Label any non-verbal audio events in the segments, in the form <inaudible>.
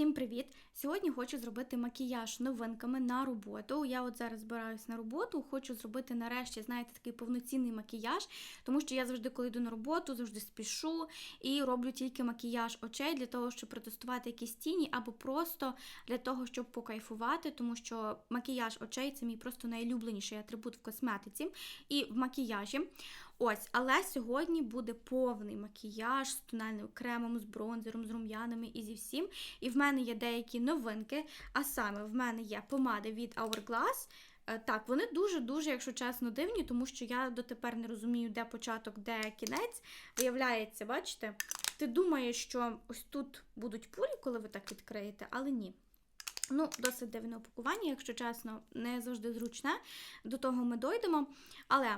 Всім привіт! Сьогодні хочу зробити макіяж новинками на роботу. Я от зараз збираюсь на роботу, хочу зробити нарешті, знаєте, такий повноцінний макіяж, тому що я завжди, коли йду на роботу, завжди спішу і роблю тільки макіяж очей для того, щоб протестувати якісь тіні, або просто для того, щоб покайфувати, тому що макіяж очей це мій просто найлюбленіший атрибут в косметиці і в макіяжі. Ось, але сьогодні буде повний макіяж з тональним кремом, з бронзером, з рум'янами і зі всім. І в мене є деякі новинки. А саме в мене є помади від Hourglass. Е, Так, вони дуже-дуже, якщо чесно, дивні, тому що я дотепер не розумію, де початок, де кінець. Виявляється, бачите, ти думаєш, що ось тут будуть пулі, коли ви так відкриєте, але ні. Ну, досить дивне упакування, якщо чесно, не завжди зручне. До того ми дойдемо. Але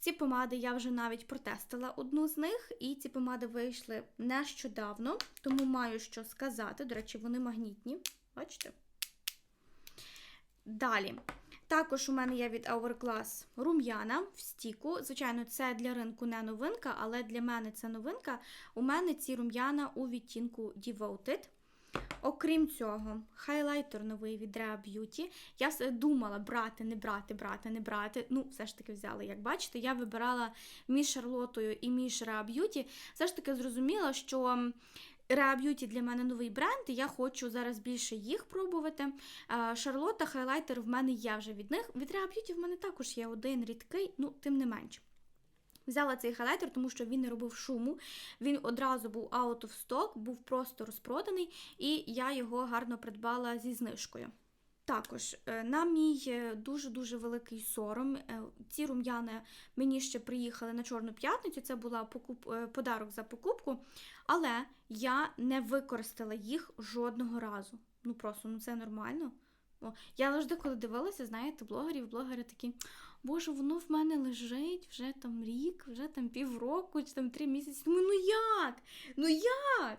ці помади я вже навіть протестила одну з них, і ці помади вийшли нещодавно, тому маю що сказати. До речі, вони магнітні. Бачите? Далі. Також у мене є від Hourglass рум'яна в стіку. Звичайно, це для ринку не новинка, але для мене це новинка. У мене ці рум'яна у відтінку Devoted. Окрім цього, хайлайтер новий від Rea Beauty. Я все думала брати, не брати, брати, не брати. Ну, все ж таки взяла. Як бачите, я вибирала між Шарлотою і між Rea Beauty. Все ж таки зрозуміла, що Rea Beauty для мене новий бренд, і я хочу зараз більше їх пробувати. Шарлота, хайлайтер в мене є вже від них. Від Rea Beauty в мене також є один рідкий, ну, тим не менше. Взяла цей хайлайтер, тому що він не робив шуму. Він одразу був out of stock, був просто розпроданий, і я його гарно придбала зі знижкою. Також, е, на мій е, дуже-дуже великий сором, е, ці рум'яни мені ще приїхали на Чорну п'ятницю, це була покуп... подарок за покупку, але я не використала їх жодного разу. Ну просто ну це нормально. О, я завжди, коли дивилася, знаєте, блогерів, блогери такі, боже, воно в мене лежить вже там рік, вже там півроку, чи там три місяці. Думаю, ну як? Ну як?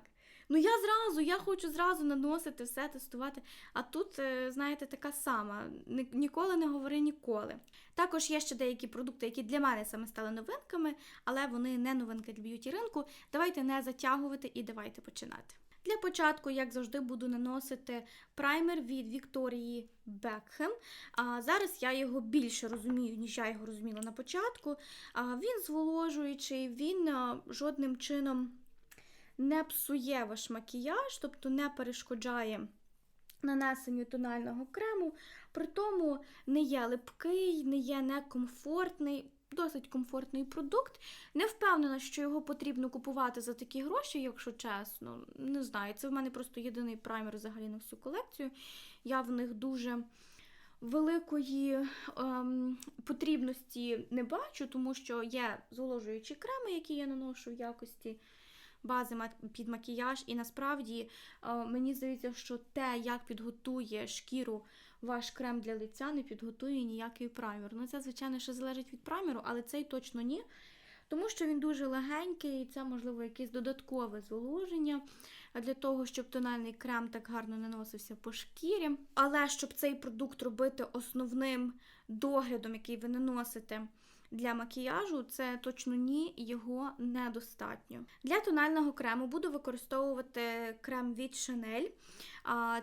Ну я зразу, я хочу зразу наносити все, тестувати. А тут, знаєте, така сама. Ніколи не говори ніколи. Також є ще деякі продукти, які для мене саме стали новинками, але вони не новинки для б'юті ринку. Давайте не затягувати і давайте починати. Для початку, як завжди, буду наносити праймер від Вікторії Бекхем. А Зараз я його більше розумію, ніж я його розуміла на початку. А Він зволожуючий, він жодним чином не псує ваш макіяж, тобто не перешкоджає нанесенню тонального крему, при тому не є липкий, не є некомфортний. Досить комфортний продукт. Не впевнена, що його потрібно купувати за такі гроші, якщо чесно. Не знаю, це в мене просто єдиний праймер взагалі на всю колекцію. Я в них дуже великої ем, потрібності не бачу, тому що є зволожуючі креми, які я наношу в якості бази під макіяж. І насправді е, мені здається, що те, як підготує шкіру ваш крем для лиця, не підготує ніякий праймер. Ну, це, звичайно, ще залежить від праймеру, але цей точно ні. Тому що він дуже легенький, і це, можливо, якесь додаткове зволоження для того, щоб тональний крем так гарно наносився по шкірі. Але щоб цей продукт робити основним доглядом, який ви наносите для макіяжу, це точно ні, його недостатньо. Для тонального крему буду використовувати крем від Chanel.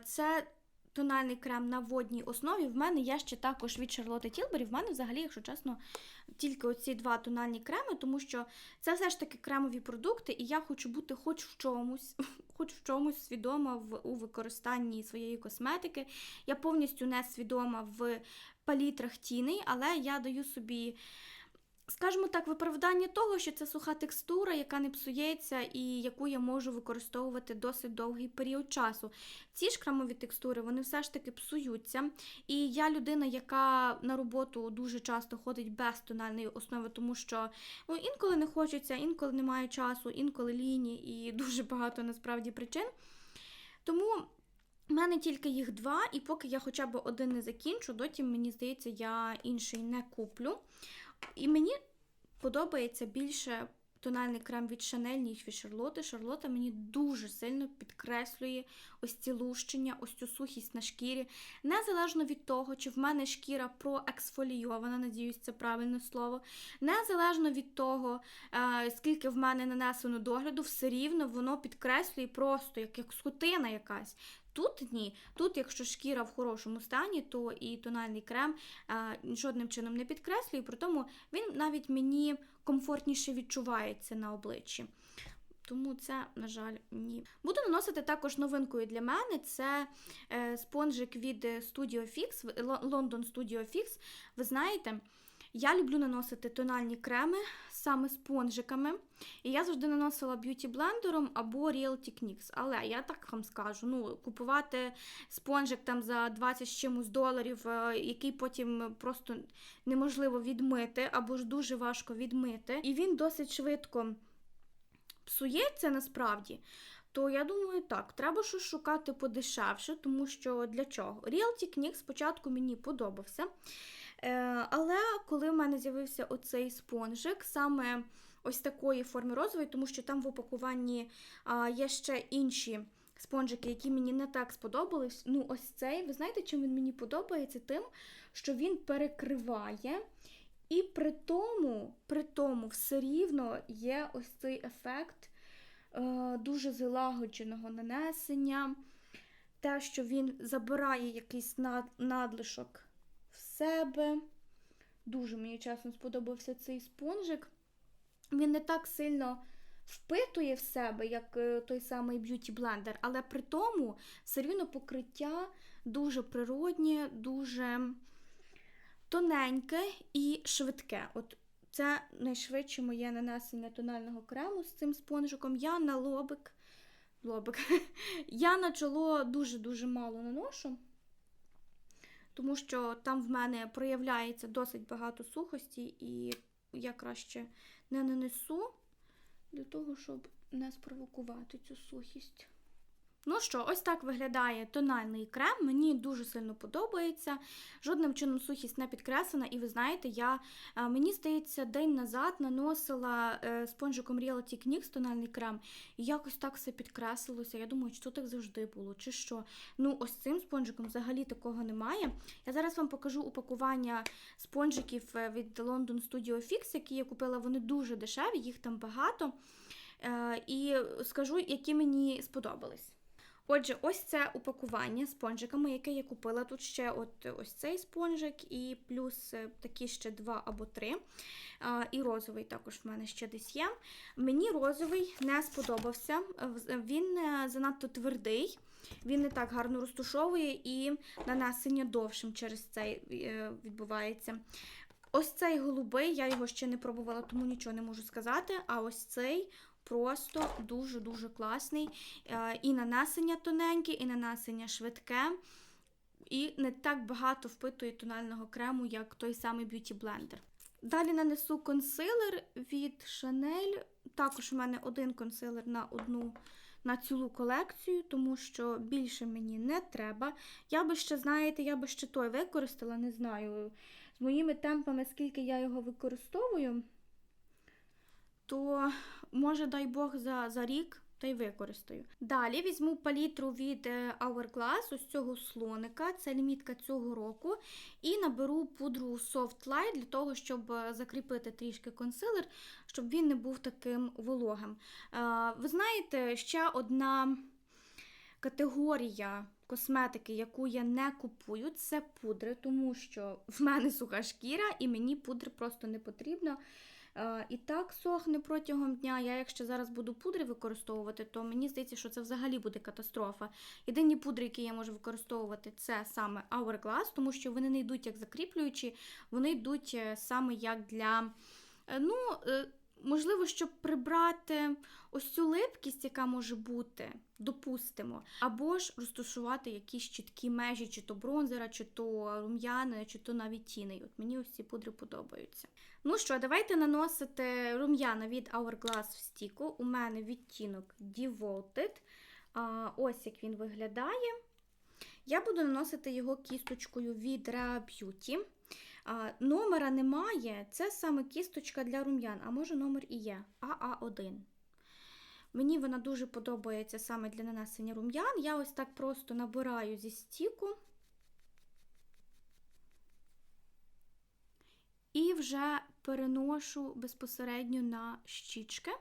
Це Тональний крем на водній основі. В мене є ще також від Charlotte Tilbury. В мене, взагалі, якщо чесно, тільки оці два тональні креми, тому що це все ж таки кремові продукти, і я хочу бути хоч в чомусь, <laughs> хоч в чомусь свідома в, у використанні своєї косметики. Я повністю не свідома в палітрах тіней, але я даю собі. Скажімо так, виправдання того, що це суха текстура, яка не псується і яку я можу використовувати досить довгий період часу. Ці ж кремові текстури, вони все ж таки псуються. І я людина, яка на роботу дуже часто ходить без тональної основи, тому що ну, інколи не хочеться, інколи немає часу, інколи ліні і <laughs> дуже багато насправді причин. Тому. У мене тільки їх два, і поки я хоча б один не закінчу, дотім, мені здається, я інший не куплю. І мені подобається більше тональний крем від Chanel, ніж від Шарлоти. Шарлота мені дуже сильно підкреслює ось ці лущення, ось цю сухість на шкірі. Незалежно від того, чи в мене шкіра проексфолійована, надіюсь, це правильне слово. Незалежно від того, скільки в мене нанесено догляду, все рівно воно підкреслює просто як, як скотина якась. Тут ні. Тут, якщо шкіра в хорошому стані, то і тональний крем е, жодним чином не підкреслює, при тому він навіть мені комфортніше відчувається на обличчі. Тому це, на жаль, ні. Буду наносити також новинкою для мене. Це е, спонжик від Studio Fix, London Studio Fix. Ви знаєте, я люблю наносити тональні креми саме спонжиками. І я завжди наносила б'юті блендером або Real Techniques. Але я так вам скажу: ну, купувати спонжик там за 20 з чимось доларів, е, який потім просто неможливо відмити, або ж дуже важко відмити. І він досить швидко псується насправді. То я думаю, так, треба щось шукати подешевше, тому що для чого? Real Technique спочатку мені подобався. Е, але коли в мене з'явився оцей спонжик, саме ось такої форми розової, тому що там в упакуванні є ще інші спонжики, які мені не так сподобались. Ну, ось цей, ви знаєте, чим він мені подобається? Тим, що він перекриває. І при тому, при тому все рівно є ось цей ефект е, дуже залагодженого нанесення. Те, що він забирає якийсь надлишок себе. Дуже мені чесно сподобався цей спонжик. Він не так сильно впитує в себе, як е, той самий б'юті блендер, але при тому все рівно покриття дуже природнє, дуже тоненьке і швидке. От це найшвидше моє нанесення тонального крему з цим спонжиком. Я на лобик. лобик. <laughs> Я на чоло дуже-дуже мало наношу, тому що там в мене проявляється досить багато сухості, і я краще не нанесу для того, щоб не спровокувати цю сухість. Ну що, ось так виглядає тональний крем. Мені дуже сильно подобається. Жодним чином сухість не підкреслена. І ви знаєте, я е, мені здається, день назад наносила е, спонжиком Real Techniques тональний крем, і якось так все підкреслилося. Я думаю, то так завжди було, чи що. Ну, ось цим спонжиком взагалі такого немає. Я зараз вам покажу упакування спонжиків е, від London Studio Fix, які я купила. Вони дуже дешеві, їх там багато. І скажу, які мені сподобались. Отже, ось це упакування спонжиками, яке я купила. Тут ще от ось цей спонжик, і плюс е, такі ще два або три. І розовий також в мене ще десь є. Мені розовий не сподобався. Він е, занадто твердий, він не так гарно розтушовує і нанесення довшим через це е, відбувається. Ось цей голубий, я його ще не пробувала, тому нічого не можу сказати. А ось цей просто дуже-дуже класний. Е, І нанесення тоненьке, і нанесення швидке. І не так багато впитує тонального крему, як той самий Beauty Blender. Далі нанесу консилер від Chanel. Також в мене один консилер на одну на цілу колекцію, тому що більше мені не треба. Я би ще, знаєте, я би ще той використала, не знаю. З моїми темпами, скільки я його використовую, то може, дай Бог, за, за рік та й використаю. Далі візьму палітру від е, Hourglass, ось цього слоника, це лімітка цього року, і наберу пудру Soft Light для того, щоб е, закріпити трішки консилер, щоб він не був таким вологим. Е, Ви знаєте, ще одна категорія косметики, яку я не купую, це пудри, тому що в мене <laughs> суха шкіра і мені пудри просто не потрібно. Е, І так сохне протягом дня. Я якщо зараз буду пудри використовувати, то мені здається, що це взагалі буде катастрофа. Єдині пудри, які я можу використовувати, це саме Hourglass, тому що вони не йдуть як закріплюючі, вони йдуть е, саме як для. е, ну, Можливо, щоб прибрати ось цю липкість, яка може бути, допустимо, або ж розташувати якісь чіткі межі, чи то бронзера, чи то рум'яни, чи то навіть тіни. От мені ось ці пудри подобаються. Ну що, давайте наносити рум'яна від Hourglass в стіку. У мене відтінок Devoted. Ось як він виглядає. Я буду наносити його кісточкою від Rea Beauty. А, номера немає, це саме кісточка для рум'ян, а може номер і є АА1. Мені вона дуже подобається саме для нанесення рум'ян. Я ось так просто набираю зі стіку. І вже переношу безпосередньо на щічки.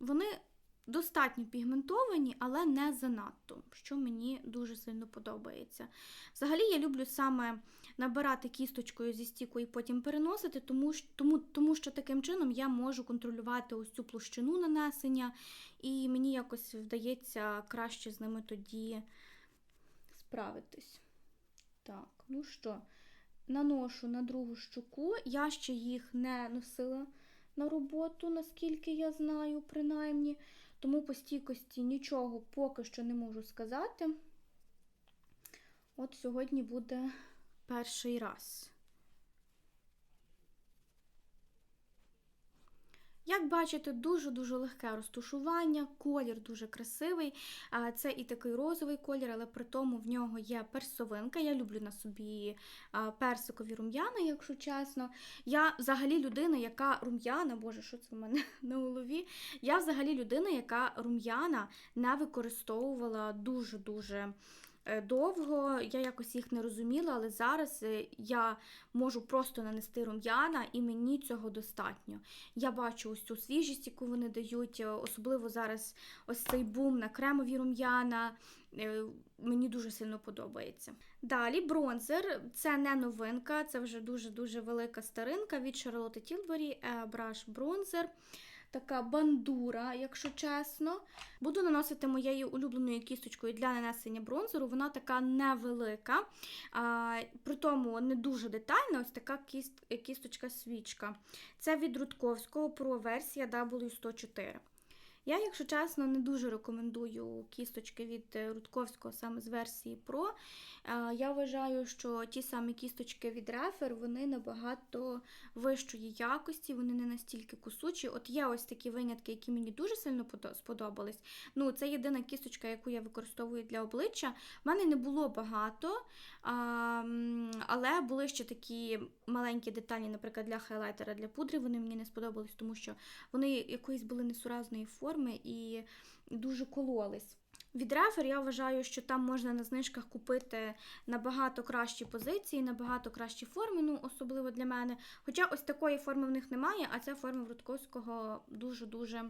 Вони достатньо пігментовані, але не занадто, що мені дуже сильно подобається. Взагалі, я люблю саме набирати кісточкою зі стіку і потім переносити, тому, тому, тому що таким чином я можу контролювати ось цю площину нанесення, і мені якось вдається краще з ними тоді справитись. Так, ну що, наношу на другу щоку. Я ще їх не носила на роботу, наскільки я знаю, принаймні. Тому по стійкості нічого поки що не можу сказати. От сьогодні буде перший раз. Як бачите, дуже-дуже легке розташування, колір дуже красивий. Це і такий розовий колір, але при тому в нього є персовинка. Я люблю на собі персикові рум'яна, якщо чесно. Я взагалі людина, яка рум'яна, боже, що це в мене <laughs> на голові? Я взагалі людина, яка рум'яна не використовувала дуже-дуже. Е, Довго я якось їх не розуміла, але зараз е, я можу просто нанести рум'яна, і мені цього достатньо. Я бачу ось цю свіжість, яку вони дають, е, особливо зараз ось цей бум на кремові рум'яна. Мені дуже сильно подобається. Далі бронзер це не новинка, це вже дуже-дуже велика старинка від Charlotte Tilbury Brush Bronzer. Така бандура, якщо чесно. Буду наносити моєю улюбленою кісточкою для нанесення бронзеру. Вона така невелика, а, при тому не дуже детальна, ось така кіст, кісточка свічка. Це від Рудковського Pro версія W104. Я, якщо чесно, не дуже рекомендую кісточки від е, Рудковського саме з версії Pro. Е, Я вважаю, що ті самі кісточки від Refer, вони набагато вищої якості, вони не настільки кусучі. От є ось такі винятки, які мені дуже сильно сподобались. Ну, це єдина кісточка, яку я використовую для обличчя. В мене не було багато, але були ще такі маленькі деталі, наприклад, для хайлайтера, для пудри. Вони мені не сподобались, тому що вони якоїсь були несуразної форми і дуже кололись. Від Рефер я вважаю, що там можна на знижках купити набагато кращі позиції, набагато кращі форми, ну особливо для мене. Хоча ось такої форми в них немає, а ця форма в Рудковського дуже-дуже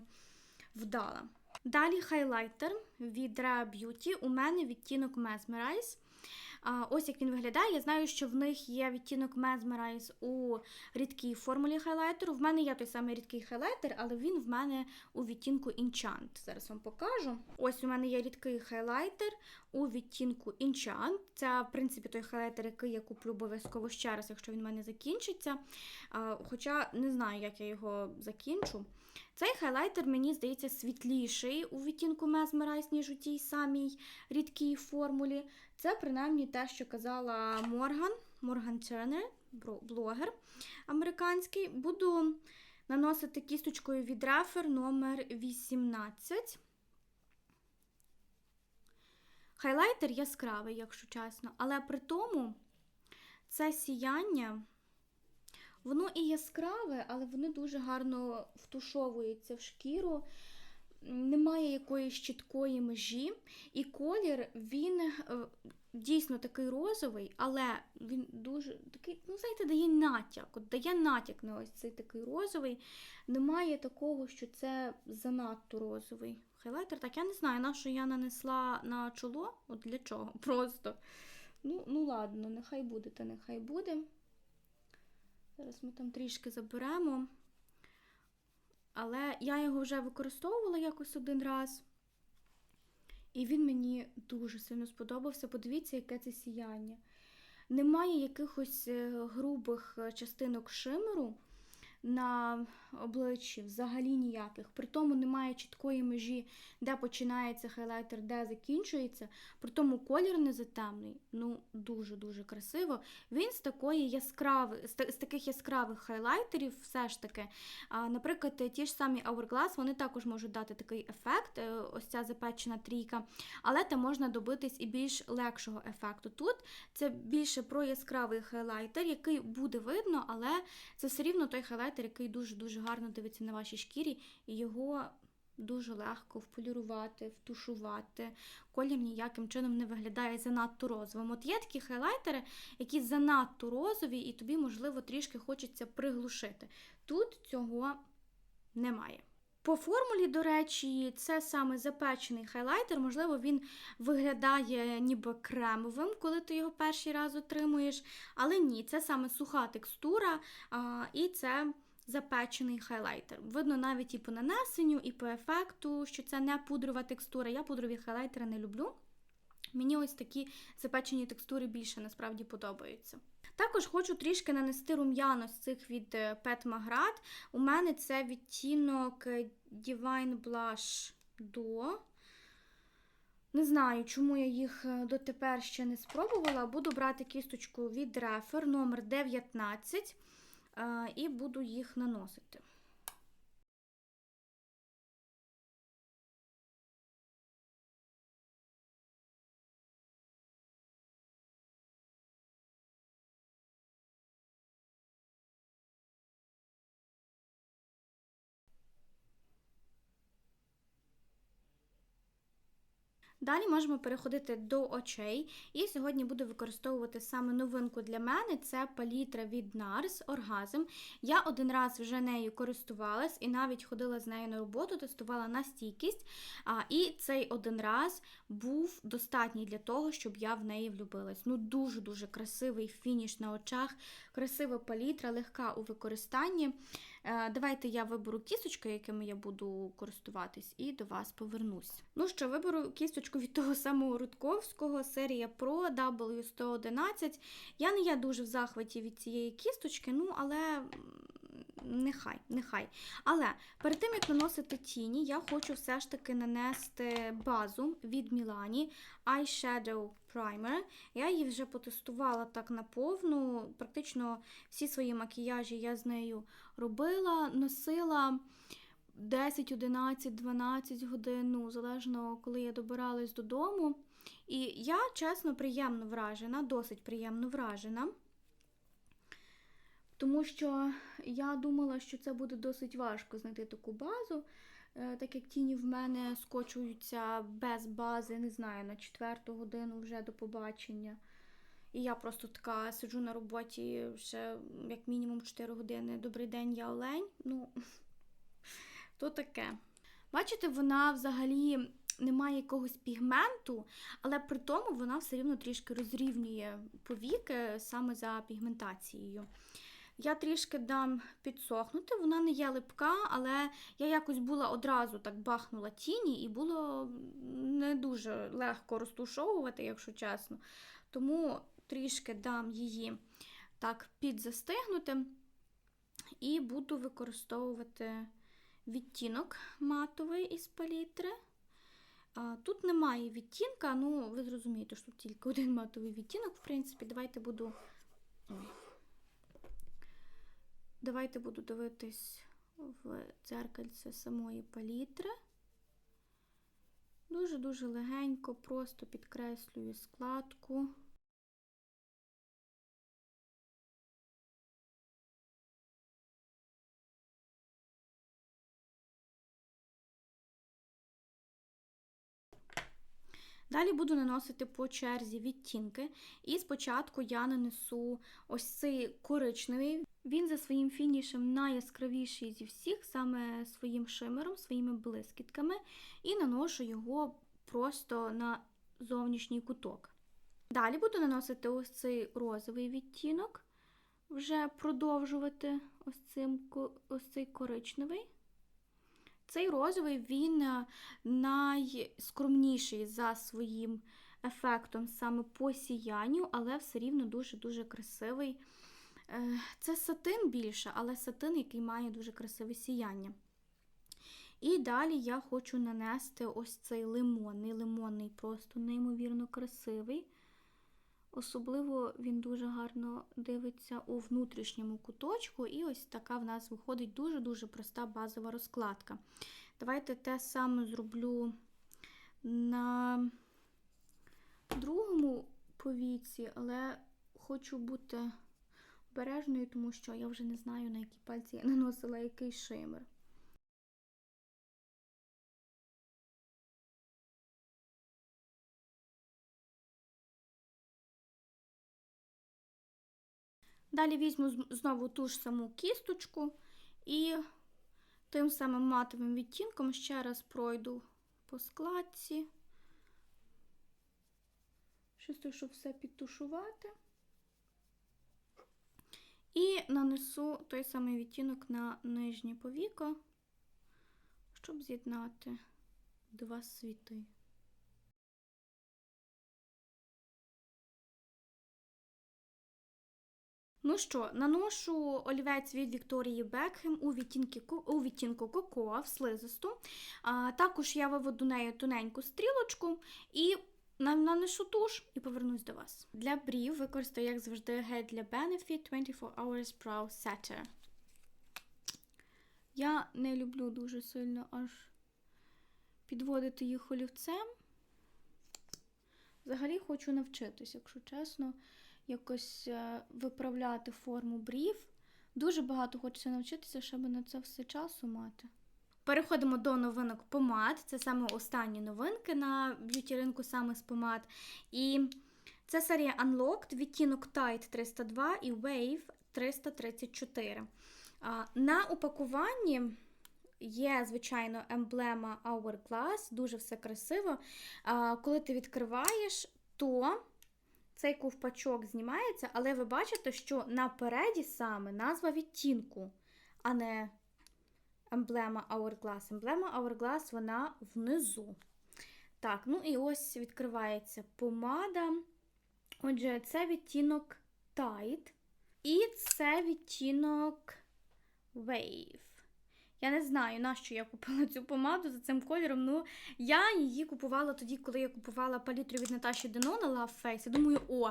вдала. Далі хайлайтер від Rare Beauty. У мене відтінок Mesmerize. А, Ось як він виглядає. Я знаю, що в них є відтінок Mesmerize у рідкій формулі хайлайтеру. В мене є той самий рідкий хайлайтер, але він в мене у відтінку Enchant. Зараз вам покажу. Ось у мене є рідкий хайлайтер у відтінку Enchant. Це, в принципі, той хайлайтер, який я куплю обов'язково ще раз, якщо він в мене закінчиться. А, Хоча не знаю, як я його закінчу. Цей хайлайтер, мені здається, світліший у відтінку Mesmerize, ніж у тій самій рідкій формулі. Це принаймні те, що казала Морган, Морган Тернер, блогер американський. Буду наносити кісточкою від Refer номер 18. Хайлайтер яскравий, якщо чесно, але при тому це сіяння. Воно і яскраве, але воно дуже гарно втушовується в шкіру. Немає якоїсь чіткої межі. І колір він е, дійсно такий розовий, але він дуже такий, ну, знаєте, дає натяк. От дає натяк на ось цей такий розовий. Немає такого, що це занадто розовий. Хайлайтер, так я не знаю, на що я нанесла на чоло. От для чого? <laughs> Просто. Ну, ну ладно, нехай буде, та нехай буде. Зараз ми там трішки заберемо. Але я його вже використовувала якось один раз. І він мені дуже сильно сподобався. Подивіться, яке це сіяння. Немає якихось е, грубих е, частинок шимеру на обличчі, взагалі ніяких. При тому немає чіткої межі, де починається хайлайтер, де закінчується. При тому колір не затемний. Ну, дуже-дуже красиво. Він з такої яскравої, з, та- з таких яскравих хайлайтерів, все ж таки. Наприклад, ті ж самі Hourglass, вони також можуть дати такий ефект, е, ось ця запечена трійка, але там можна добитись і більш легшого ефекту. Тут це більше про яскравий хайлайтер, який буде видно, але це все рівно той хайлайтер, який дуже-дуже гарно дивиться на вашій шкірі, і його дуже легко вполірувати, втушувати. Колір ніяким чином не виглядає занадто розовим. От є такі хайлайтери, які занадто розові, і тобі, можливо, трішки хочеться приглушити. Тут цього немає. По формулі, до речі, це саме запечений хайлайтер. Можливо, він виглядає ніби кремовим, коли ти його перший раз отримуєш. Але ні, це саме суха текстура, і це запечений хайлайтер. Видно навіть і по нанесенню, і по ефекту, що це не пудрова текстура. Я пудрові хайлайтери не люблю. Мені ось такі запечені текстури більше насправді подобаються. Також хочу трішки нанести рум'яно з цих від е, Pet Magrat. У мене це відтінок е, Divine Blush Do. Не знаю, чому я їх е, дотепер ще не спробувала. Буду брати кісточку від Refer номер 19 е, і буду їх наносити. Далі можемо переходити до очей. І сьогодні буду використовувати саме новинку для мене це палітра від NARS Orgasm. Я один раз вже нею користувалась і навіть ходила з нею на роботу, тестувала на стійкість. І цей один раз був достатній для того, щоб я в неї влюбилась. Ну, дуже-дуже красивий фініш на очах, красива палітра, легка у використанні. Е, давайте я виберу кісточки, якими я буду користуватись, і до вас повернусь. Ну що, виберу кісточку від того самого Рудковського, серія Pro W111. Я не є дуже в захваті від цієї кісточки, ну, але. Нехай, нехай. Але перед тим, як наносити тіні, я хочу все ж таки нанести базу від Мілані Eyeshadow Primer. Я її вже потестувала так наповну. Практично всі свої макіяжі я з нею робила, носила 10, 11, 12 годин, ну, залежно, коли я добиралась додому. І я, чесно, приємно вражена, досить приємно вражена. Тому що я думала, що це буде досить важко знайти таку базу, е, так як тіні в мене скочуються без бази, не знаю, на четверту годину вже до побачення. І я просто така сиджу на роботі ще як мінімум 4 години. Добрий день, я Олень. Ну, <laughs> то таке. Бачите, вона взагалі не має якогось пігменту, але при тому вона все рівно трішки розрівнює повіки саме за пігментацією. Я трішки дам підсохнути, вона не є липка, але я якось була одразу так бахнула тіні, і було не дуже легко розтушовувати, якщо чесно. Тому трішки дам її так підзастигнути і буду використовувати відтінок матовий із палітри. Тут немає відтінка, ну, ви зрозумієте, що тут тільки один матовий відтінок, в принципі, давайте буду. Давайте буду дивитись в дзеркальце самої палітри. Дуже-дуже легенько, просто підкреслюю складку. Далі буду наносити по черзі відтінки, і спочатку я нанесу ось цей коричневий. Він за своїм фінішем найяскравіший зі всіх, саме своїм шимером, своїми блискітками, і наношу його просто на зовнішній куток. Далі буду наносити ось цей розовий відтінок, вже продовжувати ось, цим, ось цей коричневий. Цей розовий він е, найскромніший за своїм ефектом саме по сіянню, але все рівно дуже-дуже красивий. Е, це сатин більше, але сатин, який має дуже красиве сіяння. І далі я хочу нанести ось цей лимонний, лимонний, просто неймовірно красивий. Особливо він дуже гарно дивиться у внутрішньому куточку, і ось така в нас виходить дуже-дуже проста базова розкладка. Давайте те саме зроблю на другому повіці, але хочу бути обережною, тому що я вже не знаю, на які пальці я наносила який шимер. Далі візьму знову ту ж саму кісточку і Тим самим матовим відтінком ще раз пройду по складці. Чисто, щоб все підтушувати. І нанесу той самий відтінок на нижнє повіко, щоб з'єднати два світи. Ну що, наношу олівець від Вікторії Бекхем у, відтінки, у відтінку Кокоа в слизисту. А, також я виведу нею тоненьку стрілочку і на- наношу туш і повернусь до вас. Для брів використаю, як завжди, гель для Benefit 24 Hours Brow Setter. Я не люблю дуже сильно аж підводити їх олівцем. Взагалі хочу навчитись, якщо чесно, якось е, виправляти форму брів. Дуже багато хочеться навчитися, щоб на це все часу мати. Переходимо до новинок помад. Це саме останні новинки на б'юті ринку саме з помад. І це серія Unlocked, відтінок Tide 302 і Wave 334. На упакуванні є, звичайно, емблема Hourglass, дуже все красиво. Коли ти відкриваєш, то цей ковпачок знімається, але ви бачите, що напереді саме назва відтінку, а не емблема Hourglass. Емблема Hourglass, вона внизу. Так, ну і ось відкривається помада. Отже, це відтінок Tide. І це відтінок Wave. Я не знаю, на що я купила цю помаду за цим кольором. Ну, я її купувала тоді, коли я купувала палітру від Наташі Дено на Love Face. Я думаю, о,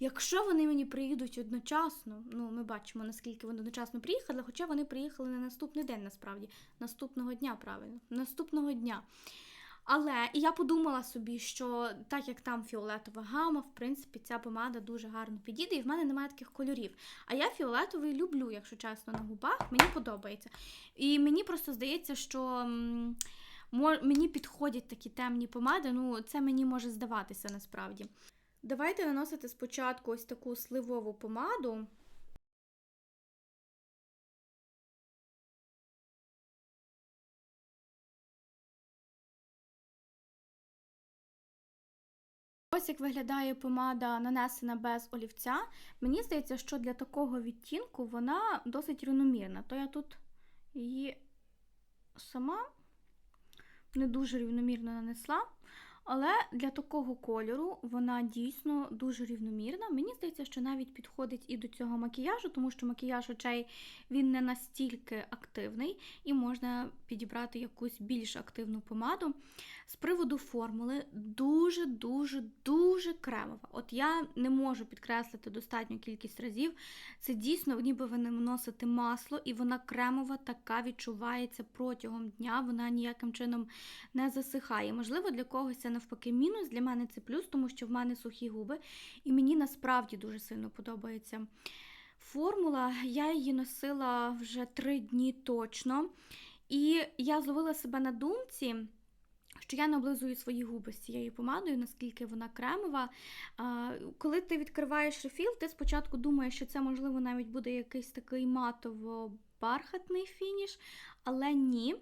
якщо вони мені приїдуть одночасно, ну ми бачимо, наскільки вони одночасно приїхали, хоча вони приїхали на наступний день, насправді, наступного дня, правильно, наступного дня. Але і я подумала собі, що так як там фіолетова гама, в принципі, ця помада дуже гарно підійде, і в мене немає таких кольорів. А я фіолетовий люблю, якщо чесно, на губах. Мені подобається. І мені просто здається, що мені підходять такі темні помади. Ну, це мені може здаватися насправді. Давайте наносити спочатку ось таку сливову помаду. Ось як виглядає помада, нанесена без олівця. Мені здається, що для такого відтінку вона досить рівномірна. То я тут її сама не дуже рівномірно нанесла. Але для такого кольору вона дійсно дуже рівномірна. Мені здається, що навіть підходить і до цього макіяжу, тому що макіяж очей він не настільки активний і можна підібрати якусь більш активну помаду. З приводу формули дуже-дуже дуже кремова. От я не можу підкреслити достатню кількість разів. Це дійсно, ніби ви наносите масло, і вона кремова, така відчувається протягом дня. Вона ніяким чином не засихає. Можливо, для когось це навпаки мінус. Для мене це плюс, тому що в мене сухі губи, і мені насправді дуже сильно подобається. Формула, я її носила вже три дні точно. І я зловила себе на думці, що я не облизую свої губи з цією помадою, наскільки вона кремова. Коли ти відкриваєш рефіл, ти спочатку думаєш, що це, можливо, навіть буде якийсь такий матово-бархатний фініш, але ні.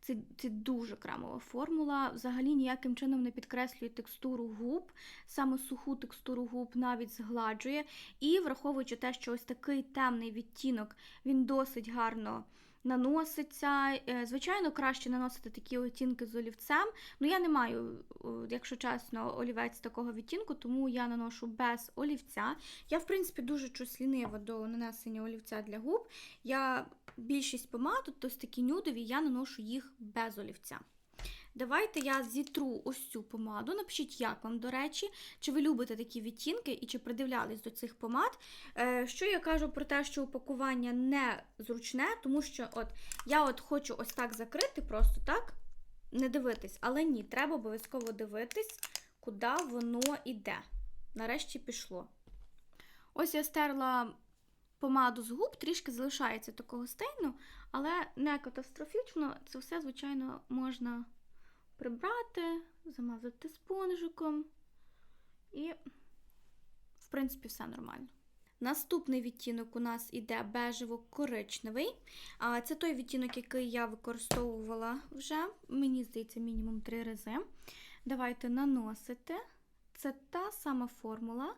Це, це дуже кремова формула. Взагалі ніяким чином не підкреслює текстуру губ, саме суху текстуру губ навіть згладжує. І враховуючи те, що ось такий темний відтінок, він досить гарно наноситься. Е, Звичайно, краще наносити такі оттінки з олівцем. Ну, я не маю, якщо чесно, олівець такого відтінку, тому я наношу без олівця. Я, в принципі, дуже чуслінива до нанесення олівця для губ. Я більшість помад, тобто такі нюдові, я наношу їх без олівця. Давайте я зітру ось цю помаду. Напишіть, як вам, до речі, чи ви любите такі відтінки і чи придивлялись до цих помад. Е, що я кажу про те, що упакування не зручне, тому що от я от хочу ось так закрити, просто так, не дивитись, але ні, треба обов'язково дивитись, куди воно йде. Нарешті пішло. Ось я стерла помаду з губ, трішки залишається такого стейну, але не катастрофічно. Це все, звичайно, можна прибрати, замазати спонжиком. І, в принципі, все нормально. Наступний відтінок у нас іде бежево-коричневий. Це той відтінок, який я використовувала вже, мені здається, мінімум три рази. Давайте наносити. Це та сама формула.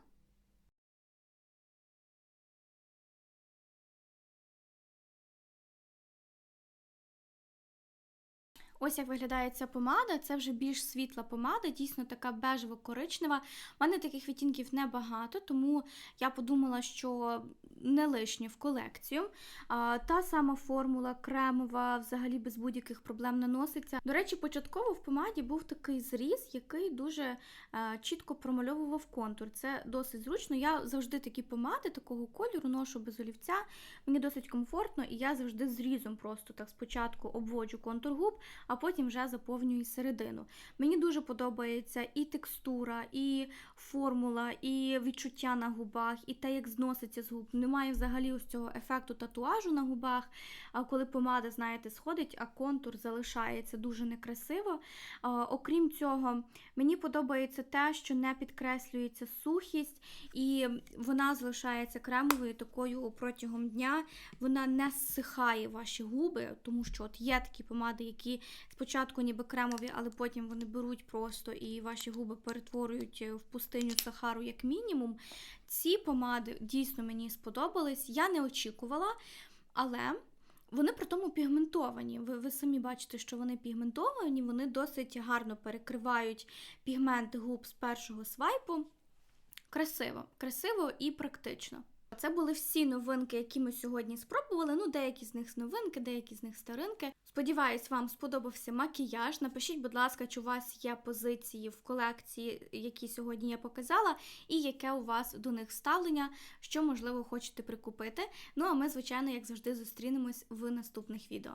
Ось як виглядає ця помада. Це вже більш світла помада, дійсно така бежево-коричнева. У мене таких відтінків небагато, тому я подумала, що не лишнє в колекцію. А, Та сама формула кремова, взагалі без будь-яких проблем наноситься. До речі, початково в помаді був такий зріз, який дуже е, чітко промальовував контур. Це досить зручно. Я завжди такі помади такого кольору ношу без олівця. Мені досить комфортно, і я завжди зрізом просто так спочатку обводжу контур губ, а потім вже заповнюю середину. Мені дуже подобається і текстура, і формула, і відчуття на губах, і те, як зноситься з губ. Немає взагалі ось цього ефекту татуажу на губах. А коли помада, знаєте, сходить, а контур залишається дуже некрасиво. Окрім цього, мені подобається те, що не підкреслюється сухість, і вона залишається кремовою такою протягом дня. Вона не зсихає ваші губи, тому що от є такі помади, які спочатку ніби кремові, але потім вони беруть просто і ваші губи перетворюють в пустиню Сахару як мінімум. Ці помади дійсно мені сподобались. Я не очікувала, але. Вони при тому пігментовані. Ви, ви самі бачите, що вони пігментовані, вони досить гарно перекривають пігменти губ з першого свайпу. Красиво, красиво і практично. Це були всі новинки, які ми сьогодні спробували. Ну, деякі з них новинки, деякі з них старинки. Сподіваюсь, вам сподобався макіяж. Напишіть, будь ласка, чи у вас є позиції в колекції, які сьогодні я показала, і яке у вас до них ставлення, що, можливо, хочете прикупити. Ну, а ми, звичайно, як завжди, зустрінемось в наступних відео.